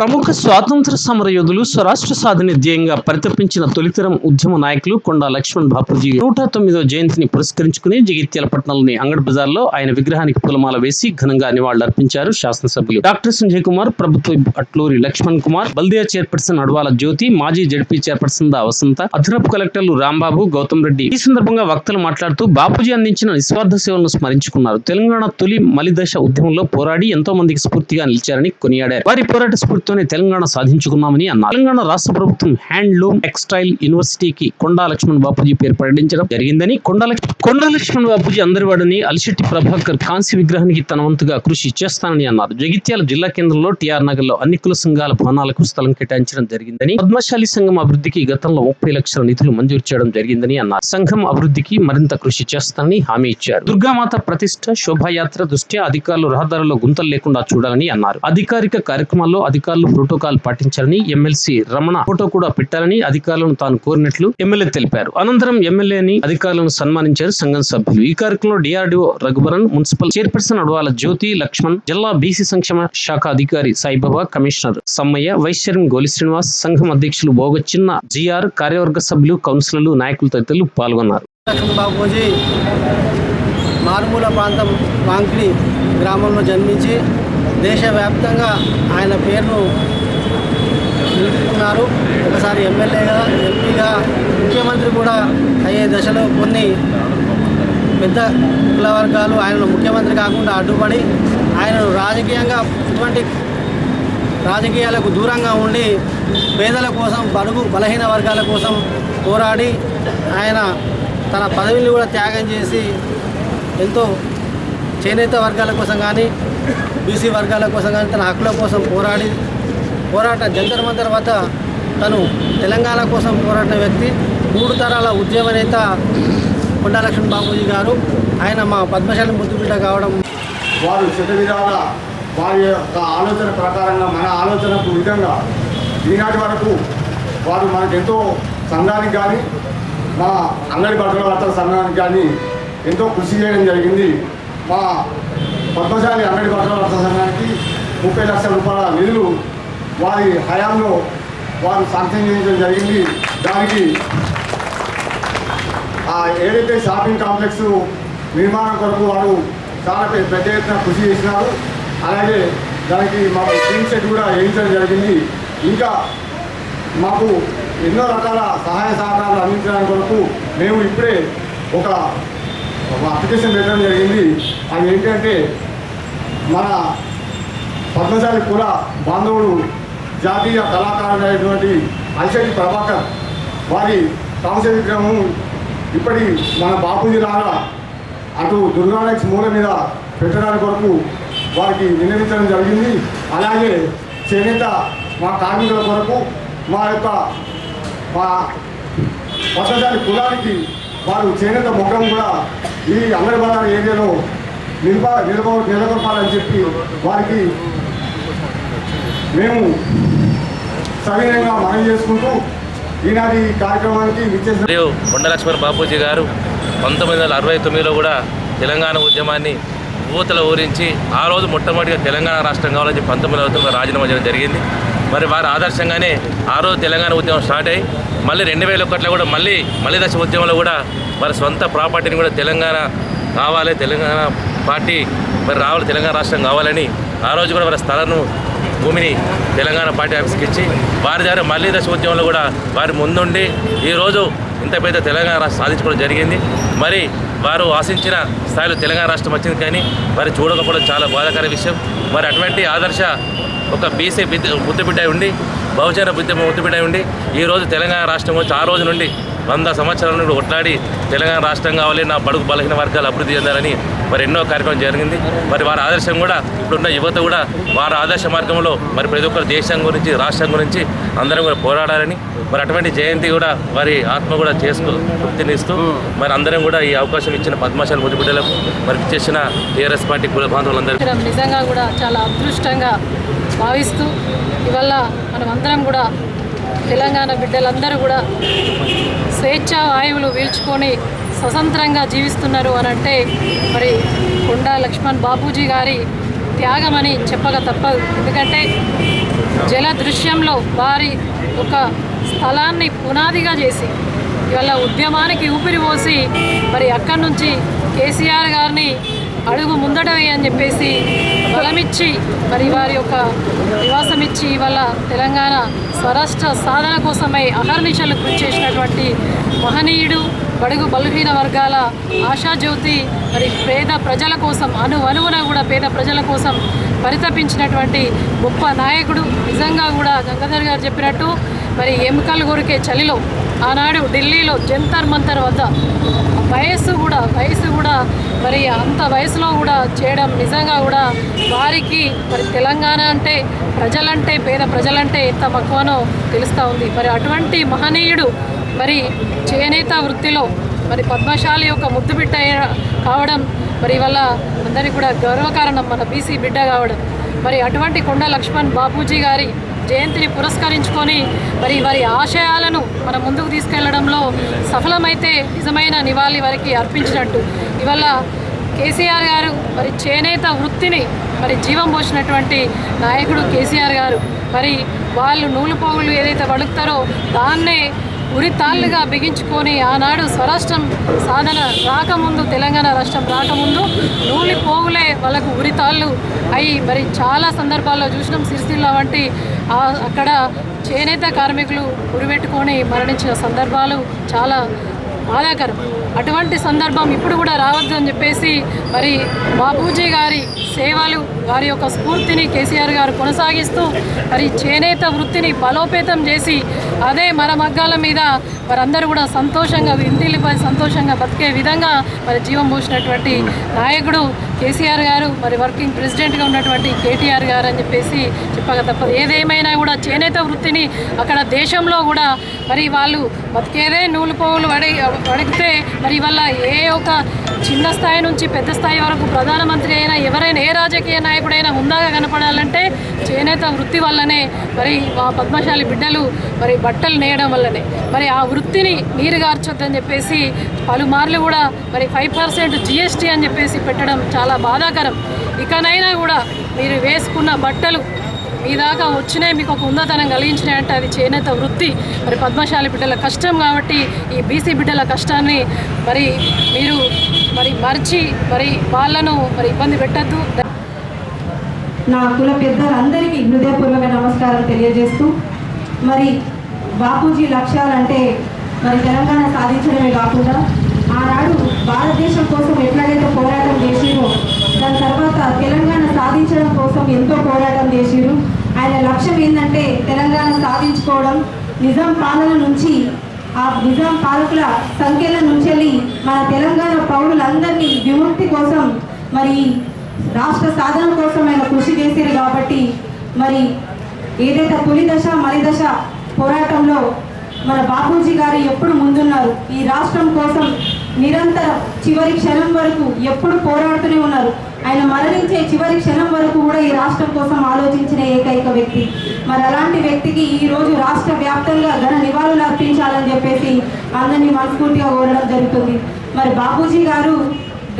ప్రముఖ స్వాతంత్ర సమర యోధులు స్వరాష్ట్ర సాధన ధ్యేయంగా పరితపించిన తొలితరం ఉద్యమ నాయకులు కొండా లక్ష్మణ్ బాపూజీ నూట తొమ్మిదో జయంతిని పురస్కరించుకుని జగిత్యాల పట్టణంలోని అంగడి బజార్లో ఆయన విగ్రహానికి పూలమాల వేసి ఘనంగా నివాళులర్పించారు శాసనసభ్యులు. డాక్టర్ సంజయ్ కుమార్ ప్రభుత్వ అట్లూరి లక్ష్మణ్ కుమార్ బల్దియా చైర్పర్సన్ అడవాల జ్యోతి మాజీ జడ్పీ చైర్పర్సన్ దా వసంత అదనపు కలెక్టర్లు రాంబాబు గౌతమ్ రెడ్డి. ఈ సందర్భంగా వక్తలు మాట్లాడుతూ బాపూజీ అందించిన నిస్వార్థ సేవలను స్మరించుకున్నారు. తెలంగాణ తొలి మలిదశ ఉద్యమంలో పోరాడి ఎంతో మందికి స్ఫూర్తిగా నిలిచారని కొనియాడారు. వారి పోరాట స్ఫూర్తి స్ఫూర్తితోనే తెలంగాణ సాధించుకున్నామని అన్నారు. తెలంగాణ రాష్ట్ర ప్రభుత్వం హ్యాండ్లూమ్ టెక్స్టైల్ యూనివర్సిటీకి కొండా లక్ష్మణ్ బాపూజీ పేరు ప్రకటించడం జరిగిందని కొండా లక్- కొండా లక్ష్మణ్ బాపూజీ అందరివాడని అలిశెట్టి ప్రభాకర్ కాంస్య విగ్రహానికి తన వంతుగా కృషి చేస్తానని అన్నారు. జగిత్యాల జిల్లా కేంద్రంలో టిఆర్ నగర్లో అన్ని కుల సంఘాల భవనాలకు స్థలం కేటాయించడం జరిగిందని పద్మశాలి సంఘం అభివృద్ధికి గతంలో ముప్పై లక్షల నిధులు మంజూరు చేయడం జరిగిందని అన్నారు. సంఘం అభివృద్ధికి మరింత కృషి చేస్తానని హామీ ఇచ్చారు. దుర్గామాత ప్రతిష్ట శోభాయాత్ర దృష్ట్యా అధికారులు రహదారుల్లో గుంతలు లేకుండా చూడాలని అన్నారు. అధికారిక కార్యక్రమాల్లో అధికారులు అధికారులు ప్రోటోకాల్ పాటించాలని ఎమ్మెల్సీ రమణ ఫోటో కూడా పెట్టాలని అధికారులను తాను కోరినట్లు ఎమ్మెల్యే తెలిపారు. అనంతరం ఎమ్మెల్యేని అధికారులను సన్మానించారు సంఘం సభ్యులు. ఈ కార్యక్రమంలో డిఆర్డీఓ రఘుబరన్ మున్సిపల్ చైర్పర్సన్ అడవాల జ్యోతి లక్ష్మణ్ జిల్లా బీసీ సంక్షేమ శాఖ అధికారి Saibaba commissioner Sammaiah vice chairman Goli Srinivas సంఘం అధ్యక్షులు బోగచ్చిన్న జిఆర్ కార్యవర్గ సభ్యులు కౌన్సిలర్లు నాయకులు తదితరులు పాల్గొన్నారు. మారుమూల ప్రాంతం వాంకిడి గ్రామంలో జన్మించి దేశవ్యాప్తంగా ఆయన పేరును నిలుపుకున్నారు. ఒకసారి ఎమ్మెల్యేగా ఎంపీగా ముఖ్యమంత్రి కూడా అయ్యే దశలో కొన్ని పెద్ద కులవర్గాలు ఆయనను ముఖ్యమంత్రి కాకుండా అడ్డుపడి ఆయనను రాజకీయంగా ఇటువంటి రాజకీయాలకు దూరంగా ఉండి పేదల కోసం బడుగు బలహీన వర్గాల కోసం పోరాడి ఆయన తన పదవిని కూడా త్యాగం చేసి ఎంతో చేనేత వర్గాల కోసం కానీ బీసీ వర్గాల కోసం కానీ తన హక్కుల కోసం పోరాడి పోరాట జంతర్ మంతర్ వద్ద తను తెలంగాణ కోసం పోరాడిన వ్యక్తి మూడు తరాల ఉద్యమ నేత కొండా లక్ష్మణ్ బాబూజీ గారు. ఆయన మా పద్మశాలి ముద్దుబిడ్డ కావడం వారు శత విధాల వారి యొక్క ఆలోచన ప్రకారంగా మన ఆలోచనకు విధంగా ఈనాటి వరకు వారు మనకు ఎంతో సంఘానికి కానీ మా అందరి బట్టల సంఘానికి కానీ ఎంతో కృషి చేయడం జరిగింది. మా పద్మశాలి అంగడి బట్టల వర్తక సంఘానికి ముప్పై లక్షల రూపాయల నిధులు వారి హయాంలో వారు శాంక్షన్ చేయడం జరిగింది. దానికి ఆ ఏదైతే షాపింగ్ కాంప్లెక్స్ నిర్మాణం కొరకు వారు చాలా పెద్ద ఎత్తున కృషి చేసినారు. అలాగే దానికి మాకు స్క్రీన్ సెట్ కూడా వేయించడం జరిగింది. ఇంకా మాకు ఎన్నో రకాల సహాయ సహకారాలు అందించడానికి కొరకు మేము ఇప్పుడే ఒక అప్లికేషన్ పెట్టడం జరిగింది. అది ఏంటంటే మన పద్మశాలి కుల బాంధవుడు జాతీయ కళాకారుడు అయినటువంటి అలిశెట్టి ప్రభాకర్ వారి కాంస్య విగ్రహం ఇప్పటి మన బాపూజీ లాగా అటు దుర్గానక్స్ మూల మీద పెట్టడానికి కొరకు వారికి విన్నవించడం జరిగింది. అలాగే చేనేత మా కార్మికుల కొరకు మా యొక్క మా పద్మశాలి కులానికి వారు చేనేత ముఖం కూడా ఈ అంగడిబజార్ ఏరియాలో నిలబ నిలబ నిలబడపాలని చెప్పి వారికి మేము సవినయంగా మనం చేసుకుంటూ ఈనాటి కార్యక్రమానికి విచ్చేసిన మరియు కొండలక్ష్మణ్ బాపూజీ గారు పంతొమ్మిది వందల అరవై తొమ్మిదిలో కూడా తెలంగాణ ఉద్యమాన్ని ఊతల ఊరించి ఆ రోజు మొట్టమొదటిగా తెలంగాణ రాష్ట్రం కావాలని చెప్పి పంతొమ్మిది వందల రాజీనామా చేయడం జరిగింది. మరి వారి ఆదర్శంగానే ఆ రోజు తెలంగాణ ఉద్యమం స్టార్ట్ అయ్యి మళ్ళీ రెండు వేల ఒకటిలో కూడా మళ్ళీ మళ్ళీ దశ ఉద్యమంలో కూడా వారి సొంత ప్రాపర్టీని కూడా తెలంగాణ కావాలి తెలంగాణ పార్టీ మరి రావాలి తెలంగాణ రాష్ట్రం కావాలని ఆ రోజు కూడా వారి స్థలను భూమిని తెలంగాణ పార్టీ ఆఫీస్కి ఇచ్చి వారి దగ్గర మళ్ళీ దశ ఉద్యమంలో కూడా వారి ముందుండి ఈరోజు ఇంత పెద్ద తెలంగాణ రాష్ట్రం సాధించుకోవడం జరిగింది. మరి వారు ఆశించిన స్థాయిలో తెలంగాణ రాష్ట్రం వచ్చింది కానీ వారు చూడకపోవడం చాలా బాధాకర విషయం. మరి అటువంటి ఆదర్శ ఒక బీసీ బిద్ ముద్దుబిడ్డ ఉండి బహుజన బుద్ధి ముద్దుబిడ్డ ఉండి ఈరోజు తెలంగాణ రాష్ట్రం వచ్చి ఆ రోజు నుండి వంద సంవత్సరాల నుండి కొట్లాడి తెలంగాణ రాష్ట్రం కావాలి నా బడుగు బలహీన వర్గాలు అభివృద్ధి చెందాలని మరి ఎన్నో కార్యక్రమం జరిగింది. మరి వారి ఆదర్శం కూడా ఇప్పుడున్న యువత కూడా వారి ఆదర్శ మార్గంలో మరి ప్రతి ఒక్కరు దేశం గురించి రాష్ట్రం గురించి అందరం కూడా పోరాడాలని మరి అటువంటి జయంతి కూడా వారి ఆత్మ కూడా చేసుకో తృప్తినిస్తూ మరి అందరం కూడా ఈ అవకాశం ఇచ్చిన పద్మశాల ముదిబిడ్డలకు మరి ఇచ్చేసిన టీఆర్ఎస్ పార్టీ కుల బాంధవులందరూ నిజంగా కూడా చాలా అదృష్టంగా భావిస్తూ ఇవల్ల మనం అందరం కూడా తెలంగాణ బిడ్డలందరూ కూడా స్వేచ్ఛ వాయువులు వీల్చుకొని స్వతంత్రంగా జీవిస్తున్నారు అని అంటే మరి కొండా లక్ష్మణ్ బాపూజీ గారి త్యాగమని చెప్పక తప్పదు. ఎందుకంటే జల దృశ్యంలో వారి ఒక స్థలాన్ని పునాదిగా చేసి ఇవాళ ఉద్యమానికి ఊపిరి పోసి మరి అక్కడి నుంచి కేసీఆర్ గారిని అడుగు ముందట అని చెప్పేసి బలమిచ్చి మరి వారి యొక్క నివాసం ఇచ్చి ఇవాళ తెలంగాణ స్వరాష్ట్ర సాధన కోసమై అహర్నిశలు కృషి చేసినటువంటి మహనీయుడు బడుగు బలహీన వర్గాల ఆశాజ్యోతి మరి పేద ప్రజల కోసం అను అనువున కూడా పేద ప్రజల కోసం పరితపించినటువంటి గొప్ప నాయకుడు. నిజంగా కూడా గంగాధర్ గారు చెప్పినట్టు మరి ఎముకలు కొరికే చలిలో ఆనాడు ఢిల్లీలో జంతర్ మంతర్ వద్ద వయస్సు కూడా వయసు కూడా మరి అంత వయసులో కూడా చేయడం నిజంగా కూడా వారికి మరి తెలంగాణ అంటే ప్రజలంటే పేద ప్రజలంటే ఎంత మక్కువనో తెలుస్తూ ఉంది. మరి అటువంటి మహనీయుడు మరి చేనేత వృత్తిలో మరి పద్మశాలి యొక్క ముద్దు బిడ్డ కావడం మరి వల్ల అందరికీ కూడా గౌరవకారణం మన బీసీ బిడ్డ కావడం. మరి అటువంటి కొండ లక్ష్మణ్ బాపూజీ గారి జయంతిని పురస్కరించుకొని మరి వారి ఆశయాలను మన ముందుకు తీసుకెళ్ళడంలో సఫలమైతే నిజమైన నివాళి వారికి అర్పించినట్టు. ఇవాళ కేసీఆర్ గారు మరి చేనేత వృత్తిని మరి జీవం పోసినటువంటి నాయకుడు కేసీఆర్ గారు. మరి వాళ్ళు నూలు పోగులు ఏదైతే వడుకుతారో దాన్నే ఉరితాళ్ళుగా బిగించుకొని ఆనాడు స్వరాష్ట్రం సాధన రాకముందు తెలంగాణ రాష్ట్రం రాకముందు నూలి పోగులే వాళ్ళకు ఉరితాళ్ళు అయి మరి చాలా సందర్భాల్లో చూసినాం. సిరిసిల్ల వంటి అక్కడ చేనేత కార్మికులు ఉరిపెట్టుకొని మరణించిన సందర్భాలు చాలా బాధాకరం. అటువంటి సందర్భం ఇప్పుడు కూడా రావద్దు అని చెప్పేసి మరి బాపూజీ గారి సేవలు వారి యొక్క స్ఫూర్తిని కేసీఆర్ గారు కొనసాగిస్తూ మరి చేనేత వృత్తిని బలోపేతం చేసి అదే మన మగ్గాల మీద వారందరూ కూడా సంతోషంగా ఇంటిల్లిపై సంతోషంగా బతికే విధంగా మరి జీవం పోసినటువంటి నాయకుడు కేసీఆర్ గారు మరి వర్కింగ్ ప్రెసిడెంట్గా ఉన్నటువంటి కేటీఆర్ గారు అని చెప్పేసి చెప్పక తప్పదు ఏదేమైనా కూడా చేనేత వృత్తిని అక్కడ దేశంలో కూడా మరి వాళ్ళు బతికేదే నూలు పోగులు వడి వడిగితే మరి వల్ల ఏ ఒక చిన్న స్థాయి నుంచి పెద్ద స్థాయి వరకు ప్రధానమంత్రి అయినా ఎవరైనా ఏ రాజకీయ నాయకుడైనా హుందాగా కనపడాలంటే చేనేత వృత్తి వల్లనే మరి మా పద్మశాలి బిడ్డలు మరి బట్టలు నేయడం వల్లనే. మరి ఆ వృత్తిని నీరు గార్చొద్దని చెప్పేసి పలుమార్లు కూడా మరి ఫైవ్ పర్సెంట్ జిఎస్టీ అని చెప్పేసి పెట్టడం చాలా బాధాకరం. ఇకనైనా కూడా మీరు వేసుకున్న బట్టలు మీ దాకా వచ్చినాయి మీకు ఒక ఉందతనం కలిగించినాయంటే అది చేనేత వృత్తి. మరి పద్మశాలి బిడ్డల కష్టం కాబట్టి ఈ బీసీ బిడ్డల కష్టాన్ని మరి మీరు మరి మర్చి మరి వాళ్ళను మరి ఇబ్బంది పెట్టద్దు. నా కుల పెద్దలందరికీ హృదయపూర్వక నమస్కారం తెలియజేస్తూ మరి బాపూజీ లక్ష్యాలంటే మరి తెలంగాణ సాధించడమే కాకుండా ఆనాడు భారతదేశం కోసం ఎట్లాగైతే పోరాటం చేసిరో దాని తర్వాత తెలంగాణ సాధించడం కోసం ఎంతో పోరాటం చేసిరు ఆయన లక్ష్యం ఏంటంటే తెలంగాణ సాధించుకోవడం. నిజాం పాలన నుంచి ఆ నిజాం పాలకుల సంఖ్యల నుంచి వెళ్ళి మన తెలంగాణ పౌరులందరినీ విముక్తి కోసం మరి రాష్ట్ర సాధన కోసం ఆయన కృషి చేశారు కాబట్టి మరి ఏదైతే తొలి దశ మలి దశ పోరాటంలో మన బాపూజీ గారు ఎప్పుడు ముందున్నారు. ఈ రాష్ట్రం కోసం నిరంతరం చివరి క్షణం వరకు ఎప్పుడు పోరాడుతూనే ఉన్నారు. ఆయన మరణించే చివరి క్షణం వరకు కూడా ఈ రాష్ట్రం కోసం ఆలోచించిన ఏకైక వ్యక్తి. మరి అలాంటి వ్యక్తికి ఈ రోజు రాష్ట్ర వ్యాప్తంగా ఘన నివాళులు అర్పించాలని చెప్పేసి అందరినీ మనస్ఫూర్తిగా కోరడం జరుగుతుంది. మరి బాపూజీ గారు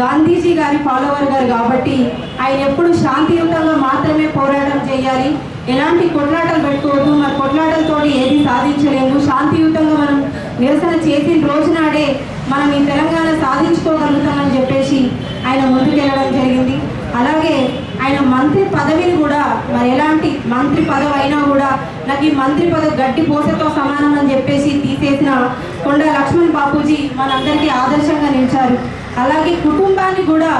గాంధీజీ గారి ఫాలోవర్ గారు కాబట్టి ఆయన ఎప్పుడు శాంతియుతంగా మాత్రమే పోరాటం చేయాలి. ఎలాంటి కొట్లాటలు పెట్టుకోవద్దు. మరి కొట్లాటలతో ఏది సాధించలేము. శాంతియుతంగా మనం నిరసన చేసిన రోజునాడే మనం ఈ తెలంగాణ సాధించుకోగలుగుతామని చెప్పేసి ఆయన ముందుకెళ్ళడం జరిగింది. అలాగే ఆయన మంత్రి పదవిని కూడా మరి ఎలాంటి మంత్రి పదవి అయినా కూడా నాకు ఈ మంత్రి పదవి గట్టి పోసతో సమానం అని చెప్పేసి తీసేసిన కొండ లక్ష్మణ్ బాపూజీ మనందరికీ ఆదర్శంగా నిలిచారు. అలాగే కుటుంబాన్ని కూడా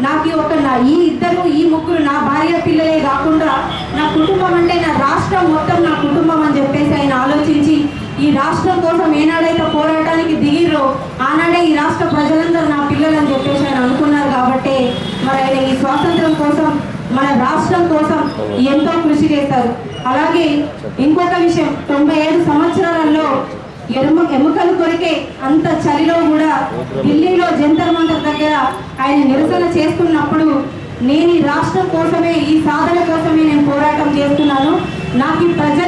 నాకు ఈ ఒక నా ఈ ఇద్దరు ఈ ముగ్గురు నా భార్య పిల్లలే కాకుండా నా కుటుంబం అంటే నా రాష్ట్రం మొత్తం నా కుటుంబం అని చెప్పేసి ఆయన ఆలోచించి ఈ రాష్ట్రం కోసం ఏనాడైతే పోరాటానికి దిగిర్రో ఆనాడే ఈ రాష్ట్ర ప్రజలందరూ నా పిల్లలు అని చెప్పేసి ఆయన అనుకున్నారు కాబట్టి మరి ఆయన ఈ స్వాతంత్రం కోసం మన రాష్ట్రం కోసం ఎంతో కృషి చేశారు. అలాగే ఇంకొక విషయం తొంభై ఏడు సంవత్సరాలలో ఎరుమ ఎముకలు కొరికే అంత చలిలో కూడా ఢిల్లీలో జంతర్ మంతర్ దగ్గర ఆయన నిరసన చేస్తున్నప్పుడు నేను ఈ రాష్ట్రం కోసమే ఈ సాధన కోసమే నేను పోరాటం చేస్తున్నాను. నాకు ఈ ప్రజల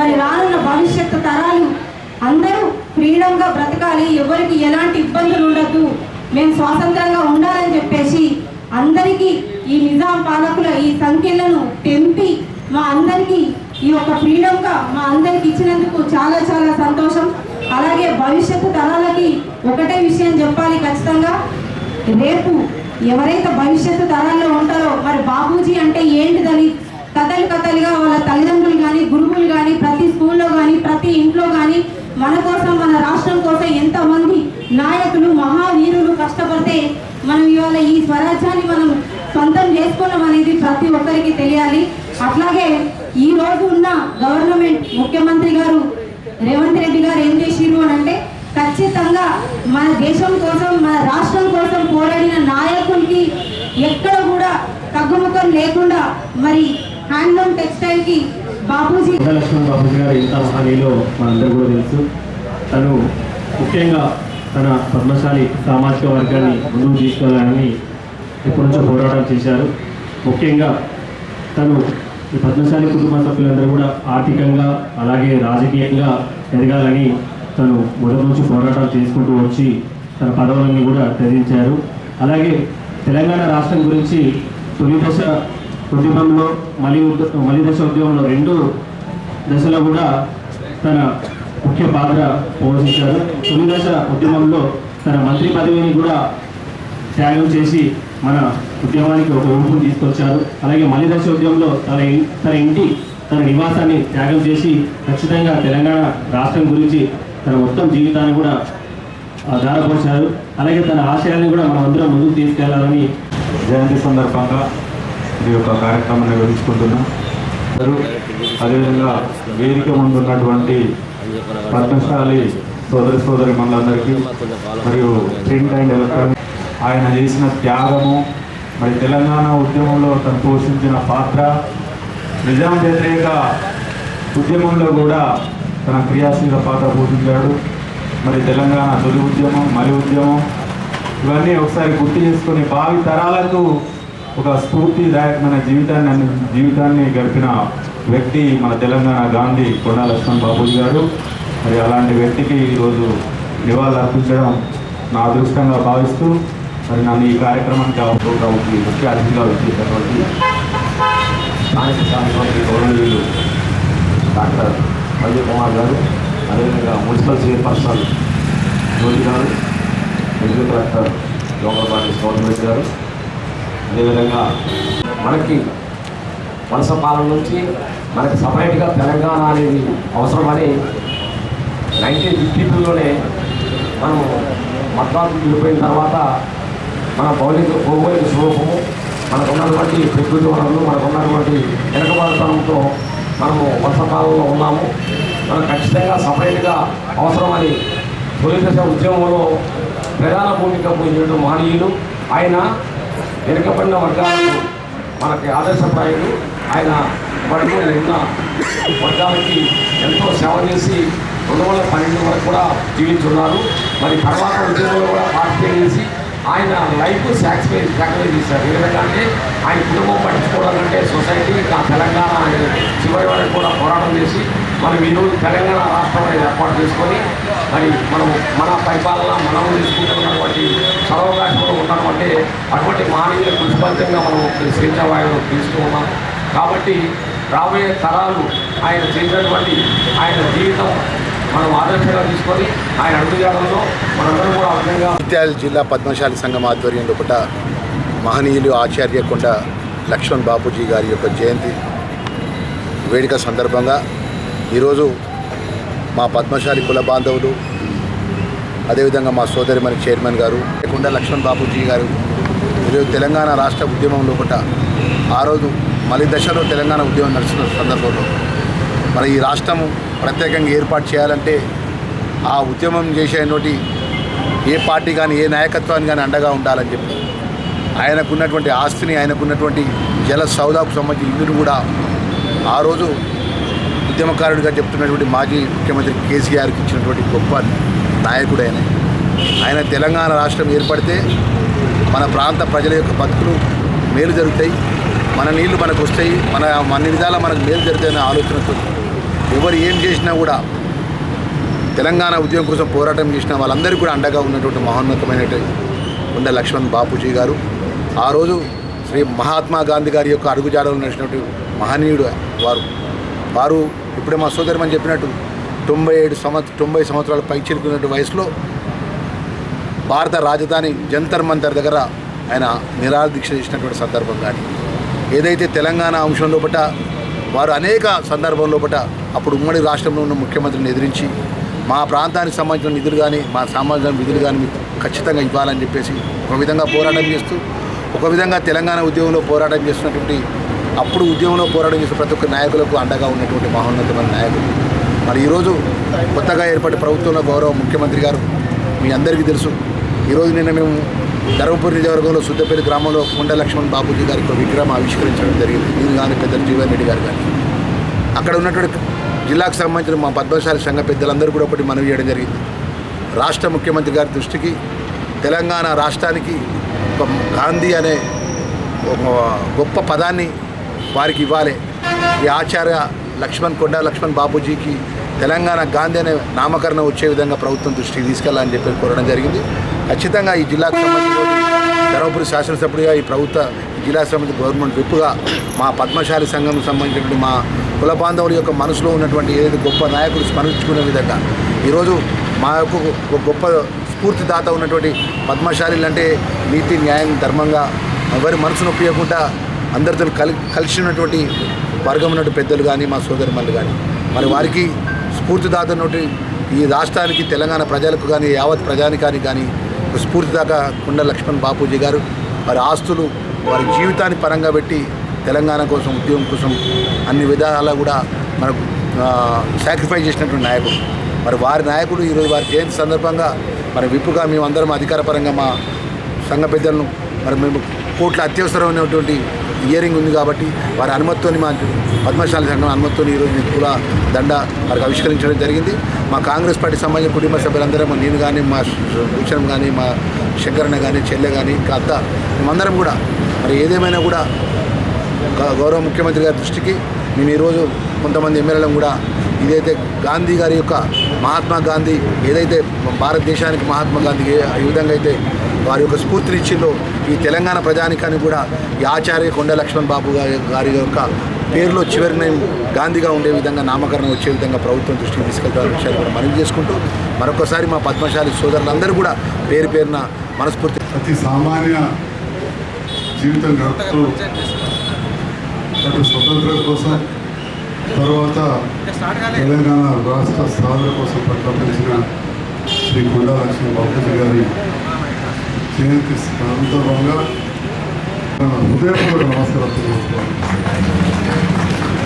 మరి రానున్న భవిష్యత్తు తరాలు అందరూ ఫ్రీడంగా బ్రతకాలి. ఎవరికి ఎలాంటి ఇబ్బందులు ఉండద్దు. మేము స్వాతంత్రంగా ఉండాలని చెప్పేసి అందరికీ ఈ నిజాం పాలకుల ఈ సంఖ్యలను తెంపి మా అందరికీ ఈ యొక్క ఫ్రీడంగా మా అందరికి ఇచ్చినందుకు చాలా చాలా సంతోషం. అలాగే భవిష్యత్తు తరాలకి ఒకటే విషయం చెప్పాలి ఖచ్చితంగా. రేపు ఎవరైతే భవిష్యత్తు తరాల్లో ఉంటారో మరి బాబూజీ అంటే ఏంటిదని కథలు కథలుగా వాళ్ళ తల్లిదండ్రులు కానీ గురువులు కానీ ప్రతి స్కూల్లో కానీ ప్రతి ఇంట్లో కానీ మన కోసం మన రాష్ట్రం కోసం ఎంతమంది నాయకులు మహావీరులు కష్టపడితే మనం ఇవాళ ఈ స్వరాజ్యాన్ని మనం సొంతం చేసుకోవడం అనేది ప్రతి ఒక్కరికి తెలియాలి. అట్లాగే ఈ రోజు ఉన్న గవర్నమెంట్ ముఖ్యమంత్రి గారు రేవంత్ రెడ్డి గారు ఏం చేసిరు అని అంటే ఖచ్చితంగా మన దేశం కోసం మన రాష్ట్రం కోసం పోరాడిన నాయకులకి ఎక్కడ కూడా తగ్గుముఖం లేకుండా మరి హ్యాండ్లూమ్ టెక్స్టైల్కి బాపూజీ లక్ష్మణ్ బాబు గారు ఇంత మహనీయులో మనందరూ కూడా తెలుసు. తను ముఖ్యంగా తన పద్మశాలి సామాజిక వర్గాన్ని ముందుకు తీసుకెళ్ళాలని ఎప్పటి నుంచో పోరాటం చేశారు. ముఖ్యంగా తను ఈ పద్మశాలి కుటుంబ సభ్యులందరూ కూడా ఆర్థికంగా అలాగే రాజకీయంగా ఎదగాలని తను మొదటి నుంచి పోరాటాలు చేసుకుంటూ వచ్చి తన పదవులన్నీ కూడా త్యజించారు. అలాగే తెలంగాణ రాష్ట్రం గురించి తొలి దశ ఉద్యమంలో మలి ఉద్ద- మలి దశ ఉద్యమంలో రెండు దశలో కూడా తన ముఖ్య పాత్ర పోషించారు. తొలి దశ ఉద్యమంలో తన మంత్రి పదవిని కూడా త్యాగం చేసి మన ఉద్యమానికి ఒక ఊపును తీసుకొచ్చారు. అలాగే మలి దశ ఉద్యమంలో తన తన ఇంటి తన నివాసాన్ని త్యాగం చేసి ఖచ్చితంగా తెలంగాణ రాష్ట్రం గురించి తన మొత్తం జీవితాన్ని కూడా ఆధారపరిచారు అలాగే తన ఆశయాన్ని కూడా మనం అందరం ముందుకు తీసుకెళ్ళాలని జయంతి సందర్భంగా ఈ యొక్క కార్యక్రమాన్ని వివరించుకుంటున్నాం అందరూ అదేవిధంగా వేదిక ముందు ఉన్నటువంటి పద్మశాలి సోదరి సోదరి మనందరికీ మరియు ప్రింట్ అండ్ ఎలక్ట్రానిక్. ఆయన చేసిన త్యాగము మరి తెలంగాణ ఉద్యమంలో తను పోషించిన పాత్ర నిజాం వ్యతిరేక ఉద్యమంలో కూడా తన క్రియాశీల పాత్ర పోషించాడు. మరి తెలంగాణ తొలి ఉద్యమం మరి ఉద్యమం ఇవన్నీ ఒకసారి గుర్తు చేసుకొని భావి తరాలకు ఒక స్ఫూర్తిదాయక మన జీవితాన్ని జీవితాన్ని గడిపిన వ్యక్తి మన తెలంగాణ గాంధీ కొండా లక్ష్మణ్ బాబుజీ గారు. మరి అలాంటి వ్యక్తికి ఈరోజు నివాళులు అర్పించడం నా అదృష్టంగా భావిస్తూ మరి నన్ను ఈ కార్యక్రమానికి ఆ ముఖ్య అతిథిగా వచ్చేటటువంటి స్థానిక శాసనసభ్యులు గౌరవీయులు డాక్టర్ అజయ్ కుమార్ గారు అదేవిధంగా మున్సిపల్ చైర్పర్సన్ జ్యోతి గారు డిప్యూటీ కలెక్టర్ పార్టీ గవర్నమెంట్ గారు. అదేవిధంగా మనకి వలస పాలన నుంచి మనకి సపరేట్గా తెలంగాణ అనేది అవసరమని నైన్టీన్ ఫిఫ్టీ టూలోనే మనం మద్రాసు వెళ్ళిపోయిన తర్వాత మన భౌతిక భౌగోళిక స్వరూపము మనకు ఉన్నటువంటి ప్రకృతి వనరులు మనకు ఉన్నటువంటి వెనుకబడతనంతో మనము వలస పాలనలో ఉన్నాము. మనం ఖచ్చితంగా సపరేట్గా అవసరమని తొలి దశ ఉద్యమంలో ప్రధాన భూమిక పోయినటువంటి మానవీయులు ఆయన వెనుకబడిన వర్గాలకు మనకి ఆదర్శప్రాయుడు ఆయన బడుగు ఉన్న వర్గాలకి ఎంతో సేవ చేసి రెండు వందల పన్నెండు వరకు కూడా జీవించున్నారు. మరి తర్వాత ఉద్యోగంలో కూడా పార్టిసిపేట్ చేసి ఆయన లైఫ్ సాక్స్పై సాక్రిఫైస్ చేశారు. ఏ విధంగా అంటే ఆయన కుటుంబం పట్టించుకోవడాలంటే సొసైటీ నా తెలంగాణ అనేది చివరి వరకు కూడా పోరాటం చేసి మనం ఈరోజు తెలంగాణ రాష్ట్రం ఏర్పాటు చేసుకొని మరి మనం మన పరిపాలన మనం తీసుకుంటున్నటువంటి సర్వకాశంలో ఉన్నటువంటి అటువంటి మానవీయ కృషిఫలితంగా మనం శ్రీచవాయువు తీసుకు ఉన్నాం. కాబట్టి రాబోయే తరాలు ఆయన చేసినటువంటి ఆయన జీవితం మనం ఆదర్శంగా తీసుకొని ఆయన అడుగుజాడల్లో మనందరం కూడా విధంగా జిల్లా పద్మశాలి సంఘం ఆధ్వర్యంలో ఒకట మహనీయులు ఆచార్య కొండ లక్ష్మణ్ బాపూజీ గారి యొక్క జయంతి వేడుక సందర్భంగా ఈరోజు మా పద్మశాలి కుల బాంధవులు అదేవిధంగా మా సోదరి మరి చైర్మన్ గారు లేకుండా లక్ష్మణ్ బాబుజీ గారు ఈరోజు తెలంగాణ రాష్ట్ర ఉద్యమంలో ఒకట ఆ రోజు మలి దశలో తెలంగాణ ఉద్యమం నడుస్తున్న సందర్భంలో మరి ఈ రాష్ట్రము ప్రత్యేకంగా ఏర్పాటు చేయాలంటే ఆ ఉద్యమం చేసేటువంటి ఏ పార్టీ కానీ ఏ నాయకత్వాన్ని కానీ అండగా ఉండాలని చెప్పి ఆయనకున్నటువంటి ఆస్తిని ఆయనకున్నటువంటి జల సౌదాకు సంబంధించి ఇల్లును కూడా ఆ రోజు ఉద్యమకారుడిగా చెప్తున్నటువంటి మాజీ ముఖ్యమంత్రి కేసీఆర్కి ఇచ్చినటువంటి గొప్ప నాయకుడు ఆయన ఆయన తెలంగాణ రాష్ట్రం ఏర్పడితే మన ప్రాంత ప్రజల యొక్క బతుకులు మేలు జరుగుతాయి మన నీళ్ళు మనకు వస్తాయి మన అన్ని విధాలా మనకు మేలు జరుగుతాయనే ఆలోచనతో ఎవరు ఏం చేసినా కూడా తెలంగాణ ఉద్యమం కోసం పోరాటం చేసిన వాళ్ళందరికీ కూడా అండగా ఉన్నటువంటి మహోన్నతమైనటువంటి కొండ లక్ష్మణ్ బాపూజీ గారు. ఆ రోజు శ్రీ మహాత్మా గాంధీ గారి యొక్క అడుగుజాడలు నడిచినటువంటి మహనీయుడు వారు. వారు ఇప్పుడే మా సోదరిమని చెప్పినట్టు తొంభై ఏడు సంవత్సరం తొంభై సంవత్సరాలు పైచిలుకున్నట్టు వయసులో భారత రాజధాని జంతర్ మంతర్ దగ్గర ఆయన నిరాదీక్ష దీక్ష చేసినటువంటి సందర్భం కానీ ఏదైతే తెలంగాణ అంశం లోపల వారు అనేక సందర్భం లోపల అప్పుడు ఉమ్మడి రాష్ట్రంలో ఉన్న ముఖ్యమంత్రిని ఎదిరించి మా ప్రాంతానికి సంబంధించిన నిధులు కానీ మా సామాజిక నిధులు కానీ మీకు ఖచ్చితంగా ఇవ్వాలని చెప్పేసి ఒక విధంగా పోరాటం చేస్తూ ఒక విధంగా తెలంగాణ ఉద్యమంలో పోరాటం చేస్తున్నటువంటి అప్పుడు ఉద్యమంలో పోరాటం చేసిన ప్రతి ఒక్క నాయకులకు అండగా ఉన్నటువంటి మహోన్నతమైన నాయకులు మరి ఈరోజు కొత్తగా ఏర్పడిన ప్రభుత్వంలో గౌరవ ముఖ్యమంత్రి గారు మీ అందరికీ తెలుసు. ఈరోజు నిన్న మేము ధర్మపురి నియోజకవర్గంలో సుద్దపల్లి గ్రామంలో కొండ లక్ష్మణ్ బాబూజీ గారి ఒక విగ్రహం ఆవిష్కరించడం జరిగింది. దీని కానీ పెద్ద జీవన్ రెడ్డి గారు కానీ అక్కడ ఉన్నటువంటి జిల్లాకు సంబంధించిన మా పద్మశాలి సంఘ పెద్దలందరూ కూడా ఒకటి మనవి చేయడం జరిగింది. రాష్ట్ర ముఖ్యమంత్రి గారి దృష్టికి తెలంగాణ రాష్ట్రానికి ఒక గాంధీ అనే ఒక గొప్ప పదాన్ని వారికి ఇవ్వాలి. ఈ ఆచార్య లక్ష్మణ్ కొండ లక్ష్మణ్ బాబూజీకి తెలంగాణ గాంధీ అనే నామకరణం వచ్చే విధంగా ప్రభుత్వం దృష్టికి తీసుకెళ్ళాలని చెప్పి కోరడం జరిగింది. ఖచ్చితంగా ఈ జిల్లాకు సంబంధించిన ధర్మపురి శాసనసభ్యుడిగా ఈ ప్రభుత్వ జిల్లా సంబంధించిన గవర్నమెంట్ విప్పుగా మా పద్మశాలి సంఘం సంబంధించినటువంటి మా కుల బాంధవుల యొక్క మనసులో ఉన్నటువంటి ఏదైతే గొప్ప నాయకులు స్మరించుకునే విధంగా ఈరోజు మా యొక్క ఒక గొప్ప స్ఫూర్తిదాత ఉన్నటువంటి పద్మశాలీలు అంటే నీతి న్యాయం ధర్మంగా ఎవరి మనసు నొప్పియకుండా అందరితో కలి కలిసి ఉన్నటువంటి వర్గం ఉన్నటువంటి పెద్దలు కానీ మా సోదరిమల్లు కానీ. మరి వారికి స్ఫూర్తిదాత ఉన్నటువంటి ఈ రాష్ట్రానికి తెలంగాణ ప్రజలకు కానీ యావత్ ప్రజానికానికి కానీ స్ఫూర్తిదాకా కుండ లక్ష్మణ్ బాపూజీ గారు వారి ఆస్తులు వారి జీవితాన్ని పరంగా పెట్టి తెలంగాణ కోసం ఉద్యమం కోసం అన్ని విధాలా కూడా మనకు సాక్రిఫైస్ చేసినటువంటి నాయకుడు. మరి వారి నాయకుడు ఈరోజు వారి జయంతి సందర్భంగా మరి విప్పుగా మేమందరం అధికారపరంగా మా సంఘ పెద్దలను మరి మేము కోట్ల అత్యవసరమైనటువంటి ఇయరింగ్ ఉంది కాబట్టి వారి అనుమతితోని మా పద్మశాలి సంఘం అనుమతితో ఈరోజు నేను కూడా దండ వారికి ఆవిష్కరించడం జరిగింది. మా కాంగ్రెస్ పార్టీ సంబంధించిన కుటుంబ సభ్యులందరం నేను కానీ మా భూషణం కానీ మా శంకరన్న కానీ చెల్లె కానీ ఇంకా అత్త మేమందరం కూడా మరి ఏదేమైనా కూడా గౌరవ ముఖ్యమంత్రి గారి దృష్టికి మేము ఈరోజు కొంతమంది ఎమ్మెల్యేలను కూడా ఇదైతే గాంధీ గారి యొక్క మహాత్మా గాంధీ ఏదైతే భారతదేశానికి మహాత్మా గాంధీ ఏ ఏ విధంగా అయితే వారి యొక్క స్ఫూర్తినిచ్చిందో ఈ తెలంగాణ ప్రజానికాన్ని కూడా ఈ ఆచార్య కొండ లక్ష్మణ్ బాబు గారి గారి యొక్క పేరులో చివరి నేను గాంధీగా ఉండే విధంగా నామకరణం వచ్చే విధంగా ప్రభుత్వం దృష్టికి తీసుకెళ్తారు విషయాలు కూడా మనవి చేసుకుంటూ మరొకసారి మా పద్మశాలి సోదరులందరూ కూడా పేరు పేరున మనస్ఫూర్తి ప్రతి సామాన్య జీవితం గడుపుతూ అటు స్వతంత్రం కోసం తర్వాత తెలంగాణ రాష్ట్ర సాధన కోసం ప్రకటించిన శ్రీ కొండా లక్ష్మణ్ బాబుజీ గారి జయంతి సందర్భంగా మన హృదయపూర్వక నమస్కారం తెలియజేస్తున్నాను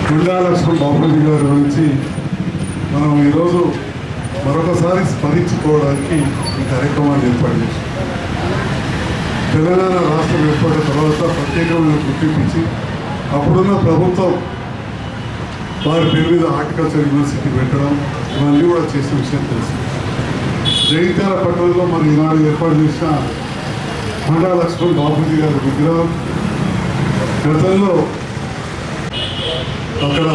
కొండా లక్ష్మణ్ బాపూజీ గారి గురించి మనం ఈరోజు మరొకసారి స్మరించుకోవడానికి ఈ కార్యక్రమాన్ని ఏర్పాటు చేశాం. తెలంగాణ రాష్ట్రం ఏర్పడిన తర్వాత ప్రత్యేకమైన గుర్తింపించి అప్పుడున్న ప్రభుత్వం వారి పేరు మీద హార్టికల్చర్ యూనివర్సిటీ పెట్టడం ఇవన్నీ కూడా చేసిన విషయం తెలుసు. జగిత్యాల పట్టణంలో మరి ఈనాడు ఏర్పాటు చేసిన కొండా లక్ష్మణ్ బాపూజీ గారి విగ్రహం. గతంలో అక్కడ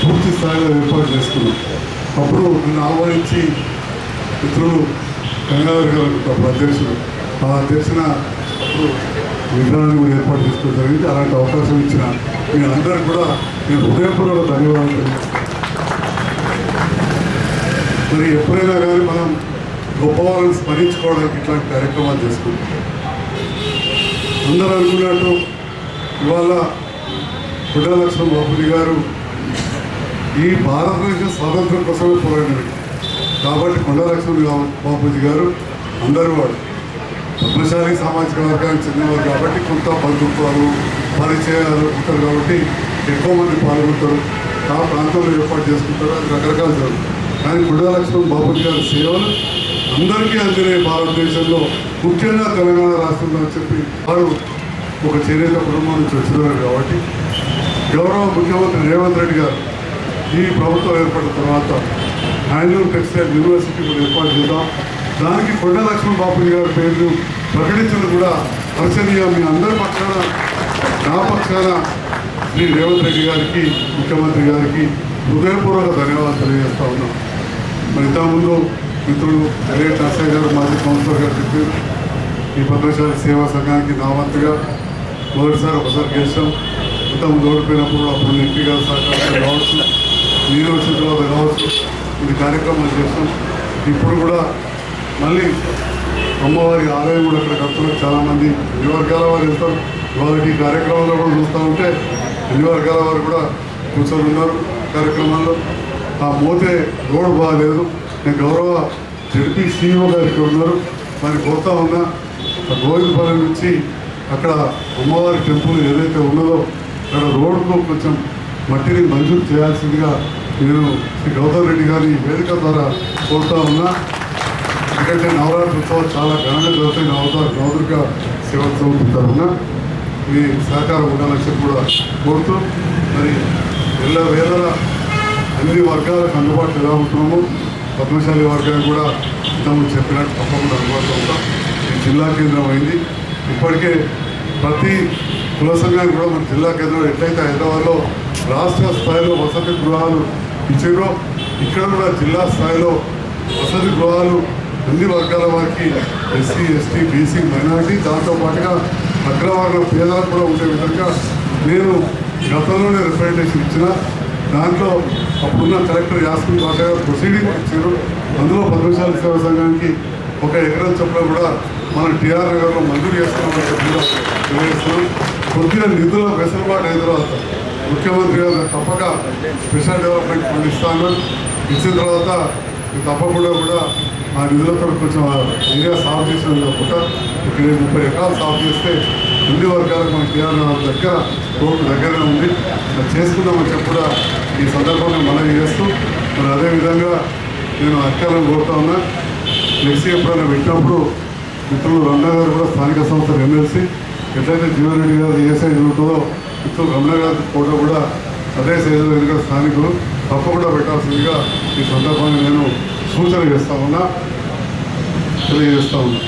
పూర్తి స్థాయిలో ఏర్పాటు చేసుకున్నాం. అప్పుడు నన్ను ఆహ్వానించి మిత్రులు గంగాధర్ గారు అప్పుడు అధ్యక్షుడు. ఆ అధ్యక్షున అప్పుడు విగ్రహాన్ని కూడా ఏర్పాటు చేసుకోవడం జరిగింది. అలాంటి అవకాశం ఇచ్చిన మీ అందరికి కూడా నేను హృదయపూర్వక ధన్యవాదాలు మరి ఎప్పుడైనా కానీ మనం గొప్ప స్మరించుకోవడానికి ఇట్లాంటి కార్యక్రమాలు చేసుకుంటాం అందరూ అనుకున్నట్టు ఇవాళ పుట్ట లక్ష్మణ్ బాబుజీ గారు ఈ భారతదేశ స్వాతంత్రం కోసమే పోరాడిన వ్యక్తి కాబట్టి కొండ లక్ష్మణ్ బాపూజీ గారు అందరూ వాడు. పద్మశాలి సామాజిక వర్గానికి చెందినవారు కాబట్టి కొంత బంధుత్వాలు పరిచయాలు ఉంటారు కాబట్టి ఎక్కువ మంది పాల్గొంటారు. ఆ ప్రాంతంలో ఏర్పాటు చేసుకుంటారు. అది రకరకాలు జరుగుతుంది కానీ కొండ లక్ష్మణ్ బాపూజీ గారి సేవలు అందరికీ అందినే భారతదేశంలో ముఖ్యంగా తెలంగాణ రాష్ట్రంలో అని చెప్పి వారు ఒక చేనేత కుటుంబం నుంచి వచ్చినారు కాబట్టి గౌరవ ముఖ్యమంత్రి రేవంత్ రెడ్డి గారు ఈ ప్రభుత్వం ఏర్పడిన తర్వాత హ్యాండ్లూమ్ టెక్స్టైల్ యూనివర్సిటీ కూడా ఏర్పాటు చేద్దాం. దానికి కొండ లక్ష్మణ్ బాపూజీ గారి పేర్లు ప్రకటించడం కూడా హర్షణీయ మీ అందరి పక్షాన నా పక్షాన శ్రీ రేవంత్ రెడ్డి గారికి ముఖ్యమంత్రి గారికి హృదయపూర్వక ధన్యవాదాలు తెలియజేస్తా ఉన్నాం. మరి ఇంతకుముందు మిత్రుడు ఎల్ఏ నర్సయ్య గారు మాజీ కౌన్సిలర్ గారు చెప్పి ఈ పద్మశాలి సేవా సంఘానికి నా మొదటిసారి ఒకసారి గెలిచాం. మొత్తం ఓడిపోయినప్పుడు అప్పుడు ఎంపీ గారు సహకారం కావచ్చు నేను వచ్చిన తర్వాత కావచ్చు ఇది కార్యక్రమాలు చేస్తాం. ఇప్పుడు కూడా మళ్ళీ అమ్మవారి ఆలయం కూడా అక్కడ కడుతున్నారు చాలామంది. అన్ని వర్గాల వారు వెళ్తారు. వాళ్ళకి ఈ కార్యక్రమాల్లో కూడా చూస్తూ ఉంటే అన్ని వర్గాల వారు కూడా కూర్చొని ఉన్నారు కార్యక్రమాల్లో. ఆ మోతే రోడ్ బాగాలేదు. నేను గౌరవ జడ్పీ సీఈఓ గారు ఇక్కడ ఉన్నారు. మరి పోతా ఉన్నా ఆ గోవిందపాలెం నుంచి అక్కడ అమ్మవారి టెంపుల్ ఏదైతే ఉన్నదో అక్కడ రోడ్డులో కొంచెం మట్టిని మంజూరు చేయాల్సిందిగా నేను శ్రీ గౌతమ్ రెడ్డి గారి వేదిక ద్వారా కోరుతా ఉన్నా. ఎందుకంటే నవరాత్రి ఉత్సవాలు చాలా ఘనంగా జరుగుతాయి. నవతారు నవదుర్గ శివోత్సవం తరఫున మీ సహకారం ఉండాలని చెప్పి కూడా కోరుతూ మరి ఎల్ల వేళ అన్ని వర్గాలకు అందుబాటులో ఎలా ఉంటున్నామో పద్మశాలి వర్గానికి కూడా ఇంతకుముందు చెప్పినట్టు తప్పకుండా అందుబాటులో ఉంటాం. ఈ జిల్లా కేంద్రం అయింది. ఇప్పటికే ప్రతి కుల సంఘానికి కూడా మన జిల్లా కేంద్రం ఎట్లయితే హైదరాబాద్లో రాష్ట్ర స్థాయిలో వసతి గృహాలు ఇచ్చారో ఇక్కడ కూడా జిల్లా స్థాయిలో వసతి గృహాలు అన్ని వర్గాల వారికి ఎస్సీ ఎస్టీ బీసీ మైనారిటీ దాంతో పాటుగా అగ్రవర్ణ పేదలకు కూడా ఉండే విధంగా నేను గతంలోనే రిప్రజెంటేషన్ ఇచ్చిన. దాంట్లో అప్పుడున్న కలెక్టర్ యాస్మిన్ బాషా గారు ప్రొసీడింగ్ ఇచ్చారు. అందులో పద్మశాల సేవా సంఘానికి ఒక ఎకరం చొప్పున కూడా మనం టీఆర్ నగర్లో మంజూరు చేస్తున్నామని తెలియజేస్తున్నాం. కొద్దిగా నిధుల వెసులుబాటు అయిన తర్వాత ముఖ్యమంత్రి గారు తప్పక స్పెషల్ డెవలప్మెంట్ ఫండ్ ఇస్తాను. ఇచ్చిన తర్వాత తప్పకుండా కూడా ఆ నిధులతో కొంచెం ఏరియా సాగు చేసిన తప్పక ఒక ముప్పై ఎకరాలు సాగు చేస్తే అన్ని వర్గాలకు మన టీఆర్ దగ్గర రోడ్డు దగ్గరనే ఉంది. చేసుకుందామని చెప్పి కూడా ఈ సందర్భంగా మనవి చేస్తూ మరి అదేవిధంగా నేను అక్కలను కోరుతా ఉన్నా. ఫ్లెక్సీ ఎప్పుడైనా పెట్టినప్పుడు మిత్రులు రమణ గారు కూడా స్థానిక సంస్థలు ఎమ్మెల్సీ. ఎట్లయితే జీవన్ రెడ్డి గారు ఏ సైజు ఉంటుందో మిత్రులు రమణ గారి ఫోటో కూడా అదే సైజులో ఎందుకంటే స్థానికులు. తప్పకుండా పెట్టాల్సిందిగా ఈ సందర్భంగా నేను సూచన చేస్తా ఉన్నా తెలియజేస్తా ఉన్నా.